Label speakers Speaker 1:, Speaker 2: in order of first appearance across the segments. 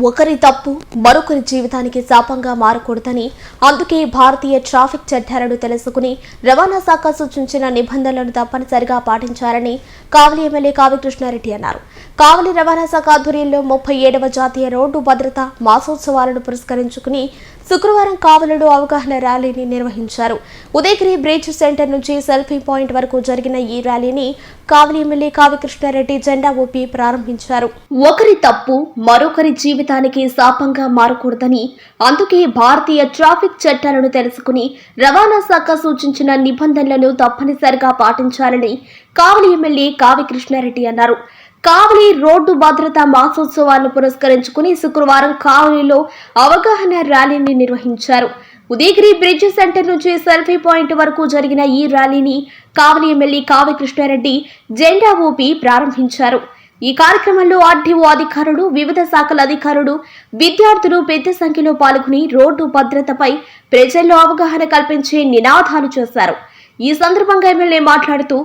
Speaker 1: ఒకరి తప్పు మరొకరి జీవితానికి శాపంగా మారకూడదని అందుకే భారతీయ ట్రాఫిక్ చట్టాలను తెలుసుకుని రవాణా శాఖ సూచించిన నిబంధనలను తప్పనిసరిగా పాటించాలని కావలి ఎమ్మెల్యే కావి కృష్ణారెడ్డి అన్నారు. కావలి రవాణా శాఖ ఆధ్వర్యంలో ముప్పై ఏడవ జాతీయ రోడ్డు భద్రత మాసోత్సవాలను పురస్కరించుకుని శుక్రవారం కావలిలో అవగాహన ర్యాలీని నిర్వహించారు. ఉదయగిరి బ్రిడ్జ్ సెంటర్ నుంచి సెల్ఫీ పాయింట్ వరకు జరిగిన ఈ ర్యాలీని కావలి ఎమ్మెల్యే కావి కృష్ణారెడ్డి జెండా ఊపి ప్రారంభించారు. ఒకరి తప్పు మరొకరి జీవితానికి శాపంగా మారకూడదని అందుకే భారతీయ ట్రాఫిక్ చట్టాలను తెలుసుకుని రవాణా శాఖ సూచించిన నిబంధనలను తప్పనిసరిగా పాటించాలని కావలి ఎమ్మెల్యే కావి కృష్ణారెడ్డి అన్నారు. కావలి రోడ్డు భద్రత మాసోత్సవాలను పురస్కరించుకుని శుక్రవారం కావలిలో అవగాహన ర్యాలీని నిర్వహించారు. ఉదయగిరి బ్రిడ్జ్ సెంటర్ నుంచి సెల్ఫీ పాయింట్ వరకు జరిగిన ఈ ర్యాలీని కావలి ఎమ్మెల్యే కావి కృష్ణారెడ్డి జెండా ఊపి ప్రారంభించారు. ఈ కార్యక్రమంలో ఆర్టీఓ అధికారులు వివిధ శాఖల అధికారులు విద్యార్థులు పెద్ద సంఖ్యలో పాల్గొని రోడ్డు భద్రతపై ప్రజల్లో అవగాహన కల్పించే నినాదాలు చేశారు. ఈ సందర్భంగా ఎమ్మెల్యే మాట్లాడుతూ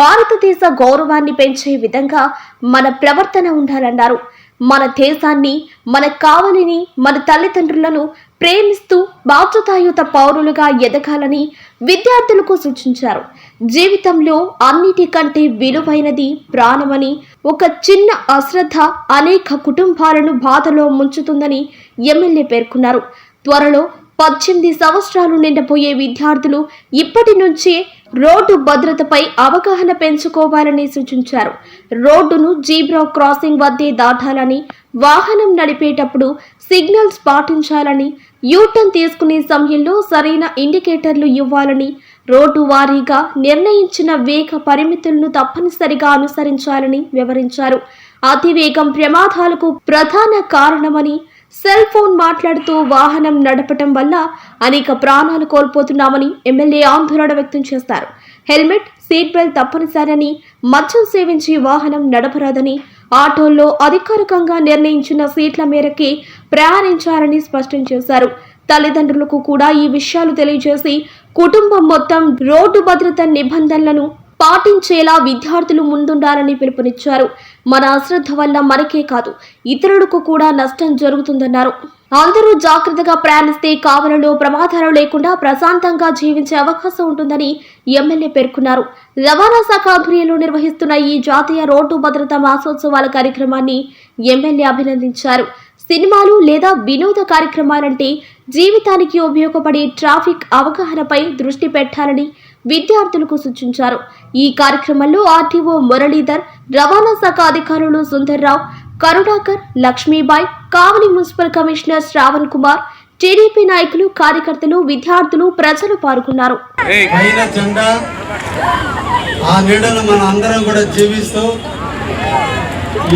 Speaker 1: భారతదేశ గౌరవాన్ని పెంచే విధంగా మన ప్రవర్తన ఉండాలన్నారు. మన దేశాన్ని మన కావలిని మన తల్లిదండ్రులను ప్రేమిస్తూ బాధ్యతాయుత పౌరులుగా ఎదగాలని విద్యార్థులకు సూచించారు. జీవితంలో అన్నిటికంటే విలువైనది ప్రాణమని ఒక చిన్న అశ్రద్ధ అనేక కుటుంబాలను బాధలో ముంచుతుందని ఎమ్మెల్యే పేర్కొన్నారు. త్వరలో పద్దెనిమిది సంవత్సరాలు నిండబోయే విద్యార్థులు ఇప్పటి నుంచే రోడ్డు భద్రతపై అవగాహన పెంచుకోవాలని సూచించారు. రోడ్డును జీబ్రా క్రాసింగ్ వద్దే దాటాలని వాహనం నడిపేటప్పుడు సిగ్నల్స్ పాటించాలని యూటర్న్ తీసుకునే సమయంలో సరైన ఇండికేటర్లు ఇవ్వాలని రోడ్డు వారీగా నిర్ణయించిన వేగ పరిమితులను తప్పనిసరిగా అనుసరించాలని వివరించారు. అతివేగం ప్రమాదాలకు ప్రధాన కారణమని సెల్ ఫోన్ మాట్లాడుతూ వాహనం నడపటం వల్ల అనేక ప్రాణాలు కోల్పోతున్నామని ఎమ్మెల్యే ఆందోళన వ్యక్తం చేశారు హెల్మెట్ సీట్ బెల్ట్ తప్పనిసరని మద్యం సేవించి వాహనం నడపరాదని ఆటోల్లో అధికారికంగా నిర్ణయించిన సీట్ల మేరకే ప్రయాణించారని స్పష్టం చేశారు. తల్లిదండ్రులకు కూడా ఈ విషయాలు తెలియజేసి కుటుంబం మొత్తం రోడ్డు భద్రత నిబంధనలను పాటించేలా విద్యార్థులు ముందుండాలని పిలుపునిచ్చారు. మన అశ్రద్ధ వల్ల మనకే కాదు ఇతరులకు కూడా నష్టం జరుగుతుందన్నారు. అందరూ జాగ్రత్తగా ప్రయాణిస్తే కావలలో ప్రమాదాలు లేకుండా ప్రశాంతంగా జీవించే అవకాశం ఉంటుందని ఎమ్మెల్యే పేర్కొన్నారు. రవాణా శాఖ ఆధ్వర్యంలో నిర్వహిస్తున్న ఈ జాతీయ రోడ్డు భద్రతా మాసోత్సవాల కార్యక్రమాన్ని ఎమ్మెల్యే అభినందించారు. సినిమాలు లేదా వినోద కార్యక్రమాలంటే జీవితానికి ఉపయోగపడే ట్రాఫిక్ అవగాహనపై దృష్టి పెట్టాలని విద్యార్థులకు సూచించారు. ఈ కార్యక్రమంలో ఆర్టీఓ మురళీధర్ రవాణా శాఖ అధికారులు Sundarrao Karunakar Lakshmibai Kavali municipal commissioner Shravan Kumar TDP నాయకులు కార్యకర్తలు విద్యార్థులు ప్రజలు పాల్గొన్నారు.
Speaker 2: ఆ నీడను మన అందరం కూడా జీవిస్తూ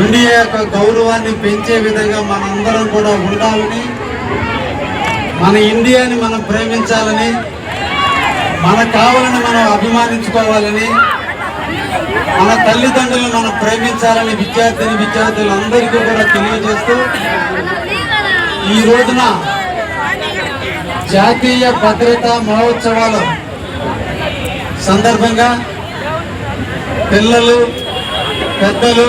Speaker 2: ఇండియా యొక్క గౌరవాన్ని పెంచే విధంగా మనందరం కూడా ఉండాలని మన ఇండియాని మనం ప్రేమించాలని మన కావాలని మనం అభిమానించుకోవాలని మన తల్లిదండ్రులను మనం ప్రేమించాలని విద్యార్థిని విద్యార్థులందరికీ కూడా తెలియజేస్తూ ఈ రోజున జాతీయ భద్రతా మహోత్సవాలు సందర్భంగా పిల్లలు పెద్దలు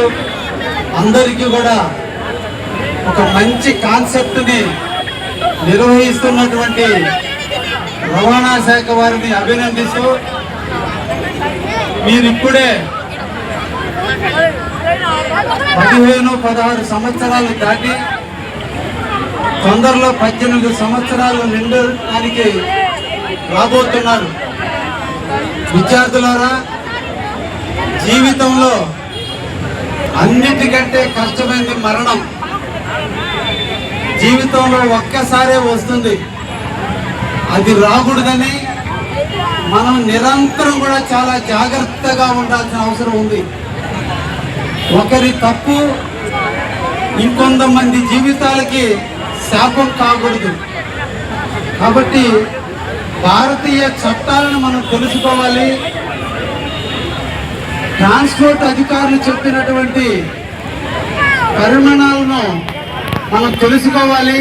Speaker 2: అందరికీ కూడా ఒక మంచి కాన్సెప్ట్ని నిర్వహిస్తున్నటువంటి రవాణా శాఖ వారిని అభినందిస్తూ మీరిప్పుడే పదిహేను పదహారు సంవత్సరాలు దాటి తొందరలో పద్దెనిమిది సంవత్సరాలు నిండడానికి రాబోతున్నారు. విద్యార్థులారా జీవితంలో అన్నిటికంటే కష్టమైనది మరణం. జీవితంలో ఒక్కసారే వస్తుంది. అది రాకూడదని మనం నిరంతరం కూడా చాలా జాగ్రత్తగా ఉండాల్సిన అవసరం ఉంది. ఒకరి తప్పు ఇంకొంతమంది జీవితాలకి శాపం కాకూడదు. కాబట్టి భారతీయ చట్టాలను మనం తెలుసుకోవాలి. ట్రాన్స్పోర్ట్ అధికారులు చెప్పినటువంటి పరిమాణాలను మనం తెలుసుకోవాలి.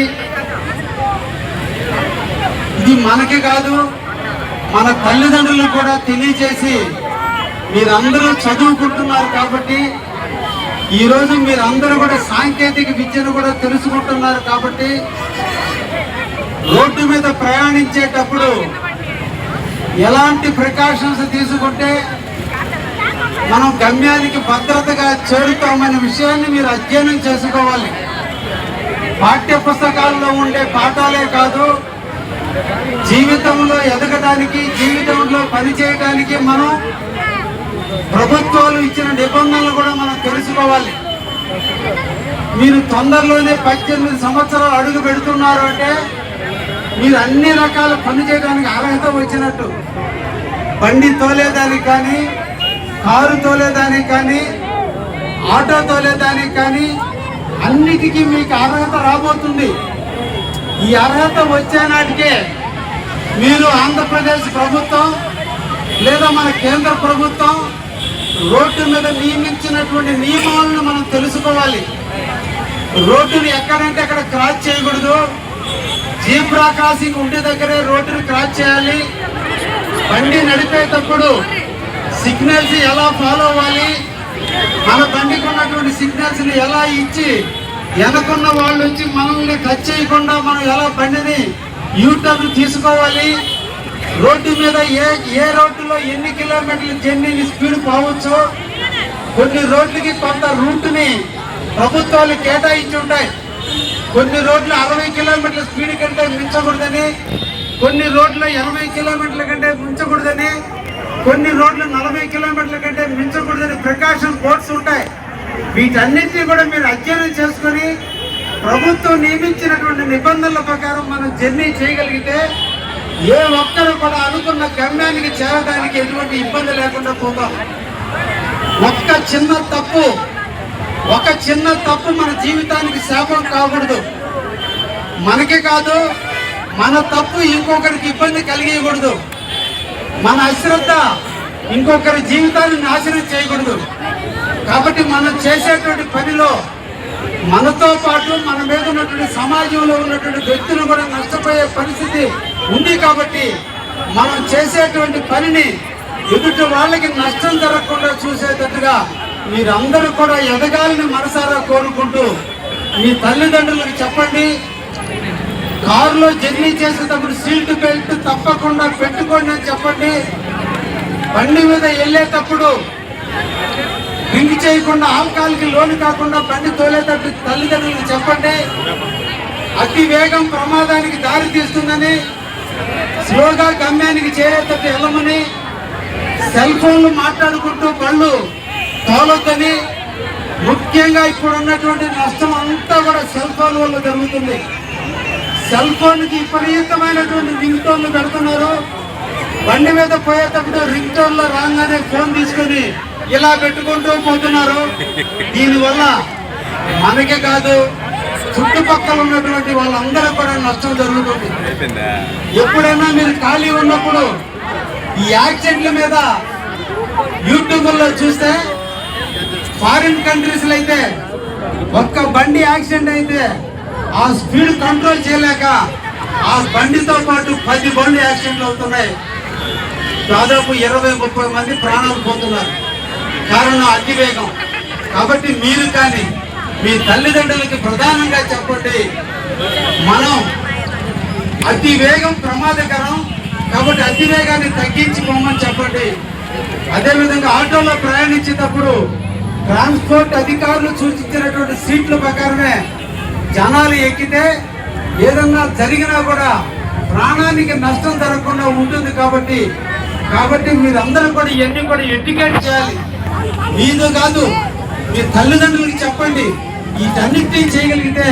Speaker 2: ఇది మనకి కాదు మన తల్లిదండ్రులకు కూడా తెలియజేసి మీరందరూ చదువుకుంటున్నారు కాబట్టి ఈరోజు మీరందరూ కూడా సాంకేతిక విద్యను కూడా తెలుసుకుంటున్నారు కాబట్టి రోడ్డు మీద ప్రయాణించేటప్పుడు ఎలాంటి ప్రికాషన్స్ తీసుకుంటే మనం గమ్యానికి భద్రతగా చేరుతామనే విషయాన్ని మీరు అధ్యయనం చేసుకోవాలి. పాఠ్య పుస్తకాల్లో ఉండే పాఠాలే కాదు జీవితంలో ఎదగడానికి జీవితంలో పనిచేయడానికి మనం ప్రభుత్వాలు ఇచ్చిన నిబంధనలు కూడా మనం తెలుసుకోవాలి. మీరు తొందరలోనే పద్దెనిమిది సంవత్సరాలు అడుగు పెడుతున్నారు అంటే మీరు అన్ని రకాల పని చేయడానికి అర్హత వచ్చినట్టు. బండి తోలేదానికి కానీ కారు తోలేదానికి కానీ ఆటో తోలేదానికి కానీ అన్నిటికీ మీకు అర్హత రాబోతుంది. ఈ అర్హత వచ్చే నాటికే మీరు ఆంధ్రప్రదేశ్ ప్రభుత్వం లేదా మన కేంద్ర ప్రభుత్వం రోడ్డు మీద నియమించినటువంటి నియమాలను మనం తెలుసుకోవాలి. రోడ్డుని ఎక్కడంటే అక్కడ క్రాస్ చేయకూడదు. జీబ్రా క్రాసింగ్ ఉండే దగ్గరే రోడ్డుని క్రాస్ చేయాలి. బండి నడిపేటప్పుడు సిగ్నల్స్ ఎలా ఫాలో అవ్వాలి? మన బండికి ఉన్నటువంటి సిగ్నల్స్ని ఎలా ఇచ్చి వెనకున్న వాళ్ళు వచ్చి మనల్ని టచ్ చేయకుండా మనం ఎలా బండిని యూటర్న్ తీసుకోవాలి? రోడ్డు మీద ఏ ఏ రోడ్డులో ఎన్ని కిలోమీటర్లు జర్నీని స్పీడ్ పోవచ్చు? కొన్ని రోడ్లకి కొంత రూట్ని ప్రభుత్వాలు కేటాయించి ఉంటాయి. కొన్ని రోడ్లు అరవై కిలోమీటర్ల స్పీడ్ కంటే మించకూడదని కొన్ని రోడ్లు ఎనభై కిలోమీటర్ల కంటే మించకూడదని కొన్ని రోడ్లు నలభై కిలోమీటర్ల కంటే మించకూడదని ప్రికాషన్ బోర్డ్స్ ఉంటాయి. వీటన్నిటిని కూడా మీరు అధ్యయనం చేసుకొని ప్రభుత్వం నియమించినటువంటి నిబంధనల ప్రకారం మనం జర్నీ చేయగలిగితే ఏ ఒక్కరు కూడా అనుకున్న గమ్యానికి చేరడానికి ఎటువంటి ఇబ్బంది లేకుండా పోతాం. ఒక్క చిన్న తప్పు ఒక చిన్న తప్పు మన జీవితానికి శాపం కాకూడదు. మనకే కాదు మన తప్పు ఇంకొకరికి ఇబ్బంది కలిగకూడదు మన అశ్రద్ధ ఇంకొకరి జీవితాన్ని నాశనం చేయకూడదు. కాబట్టి మనం చేసేటువంటి పనిలో మనతో పాటు మన మీద ఉన్నటువంటి సమాజంలో ఉన్నటువంటి వ్యక్తులు కూడా నష్టపోయే పరిస్థితి ఉంది కాబట్టి మనం చేసేటువంటి పనిని ఎదుటి వాళ్ళకి నష్టం జరగకుండా చూసేటట్టుగా మీరందరూ కూడా ఎదగాలని మనసారా కోరుకుంటూ మీ తల్లిదండ్రులకు చెప్పండి. కారులో జర్నీ చేసేటప్పుడు సీట్ బెల్ట్ తప్పకుండా పెట్టుకోండి అని చెప్పండి. బండి మీద వెళ్ళేటప్పుడు డ్రింక్ చేయకుండా ఆల్కహాల్కి లోను కాకుండా బండి తోలేటప్పుడు తల్లిదండ్రులకు చెప్పండి. అతి వేగం ప్రమాదానికి దారి తీస్తుందని స్లోగా గమ్యానికి చేరేటట్టు వెళ్ళమని సెల్ ఫోన్లు మాట్లాడుకుంటూ బళ్ళు తోలొద్దని ముఖ్యంగా ఇప్పుడు ఉన్నటువంటి నష్టం అంతా కూడా సెల్ ఫోన్ వల్ల జరుగుతుంది. సెల్ ఫోన్కి విపరీతమైనటువంటి రింగ్ టోన్లు పెడుతున్నారు. బండి మీద పోయేటప్పుడు రింగ్ టోన్లో రాగానే ఫోన్ తీసుకొని ఇలా పెట్టుకుంటూ పోతున్నారు. దీనివల్ల మనకే కాదు చుట్టుపక్కల ఉన్నటువంటి వాళ్ళందరూ కూడా నష్టం జరుగుతుంది. ఎప్పుడైనా మీరు ఖాళీ ఉన్నప్పుడు ఈ యాక్సిడెంట్ల మీద యూట్యూబ్లో చూస్తే ఫారిన్ కంట్రీస్లో అయితే ఒక్క బండి యాక్సిడెంట్ అయితే ఆ స్పీడ్ కంట్రోల్ చేయలేక ఆ బండితో పాటు పది బండ్లు యాక్సిడెంట్లు అవుతున్నాయి. దాదాపు ఇరవై ముప్పై మంది ప్రాణాలు పోతున్నారు. కారణం అతి వేగం కాబట్టి మీరు కానీ మీ తల్లిదండ్రులకి ప్రధానంగా చెప్పండి. మనం అతి వేగం ప్రమాదకరం. కాబట్టి అతివేగాన్ని తగ్గించుకోమని చెప్పండి. అదేవిధంగా ఆటోలో ప్రయాణించేటప్పుడు ట్రాన్స్పోర్ట్ అధికారులు సూచించినటువంటి సీట్ల ప్రకారమే జనాలు ఎక్కితే ఏదన్నా జరిగినా కూడా ప్రాణానికి నష్టం జరగకుండా ఉంటుంది కాబట్టి కాబట్టి మీరందరూ కూడా ఇవన్నీ కూడా ఎడ్యుకేట్ చేయాలి. మీతో కాదు మీ తల్లిదండ్రులకి చెప్పండి వీటన్నిటినీ చేయగలిగితే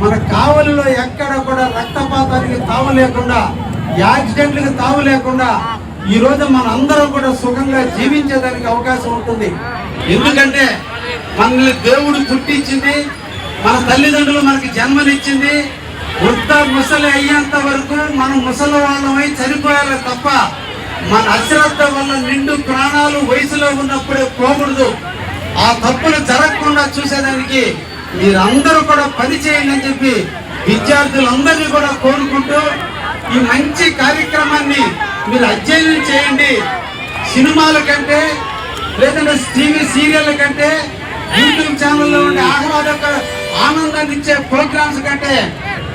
Speaker 2: మన కావలిలో ఎక్కడ కూడా రక్తపాతానికి తావు లేకుండా యాక్సిడెంట్లకు తావు లేకుండా ఈరోజు మన అందరం కూడా సుఖంగా జీవించేదానికి అవకాశం ఉంటుంది. ఎందుకంటే మనల్ని దేవుడు పుట్టించింది మన తల్లిదండ్రులు మనకి జన్మనిచ్చింది వృద్ధ ముసలి అయ్యేంత వరకు మనం ముసలి వాళ్ళమై చనిపోయాలి తప్ప మన అశ్రద్ధ వల్ల నిండు ప్రాణాలు వయసులో ఉన్నప్పుడే పోకూడదు. ఆ తప్పులు జరగకుండా చూసేదానికి మీరందరూ కూడా పని చేయండి అని చెప్పి విద్యార్థులందరినీ కూడా కోరుకుంటూ ఈ మంచి కార్యక్రమాన్ని మీరు అధ్యయనం చేయండి. సినిమాల కంటే లేదంటే టీవీ సీరియల్ కంటే యూట్యూబ్ ఛానల్లో ఉండే ఆహ్లాదక ఆనందాన్ని ఇచ్చే ప్రోగ్రామ్స్ కంటే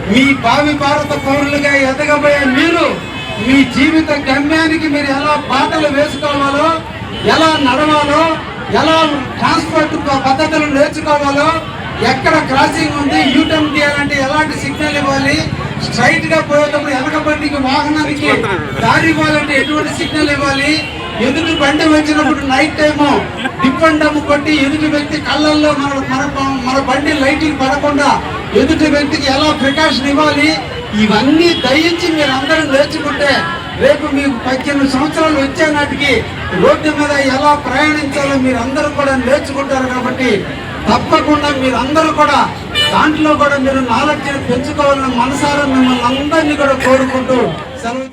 Speaker 2: మీ భావి భారత పౌరులుగా ఎదగబోయే మీరు మీ జీవిత గమ్యానికి మీరు ఎలా బాటలు వేసుకోవాలో ఎలా నడవాలో ఎలా ట్రాన్స్పోర్ట్ పద్ధతులు నేర్చుకోవాలో ఎక్కడ క్రాసింగ్ ఉంది యూటర్న్ తీయాలంటే ఎలాంటి సిగ్నల్ ఇవ్వాలి స్ట్రైట్గా పోయేటప్పుడు వెనక బండికి వాహనానికి దారి ఇవ్వాలంటే ఎటువంటి సిగ్నల్ ఇవ్వాలి ఎదుటి బండి వచ్చినప్పుడు నైట్ టైము డిప్పండము కొట్టి ఎదుటి వ్యక్తి కళ్ళల్లో మన మన మన బండి లైటింగ్ పడకుండా ఎదుటి వ్యక్తికి ఎలా ప్రికాషన్ ఇవ్వాలి? ఇవన్నీ దయించి మీరు అందరూ నేర్చుకుంటే రేపు మీకు పద్దెనిమిది సంవత్సరాలు వచ్చే నాటికి రోడ్డు మీద ఎలా ప్రయాణించాలో మీరు అందరూ కూడా నేర్చుకుంటారు కాబట్టి తప్పకుండా మీరు అందరూ కూడా దాంట్లో కూడా మీరు నాలెడ్జ్ పెంచుకోవాలని మనసారా మిమ్మల్ని అందరినీ కూడా కోరుకుంటూ సెలవు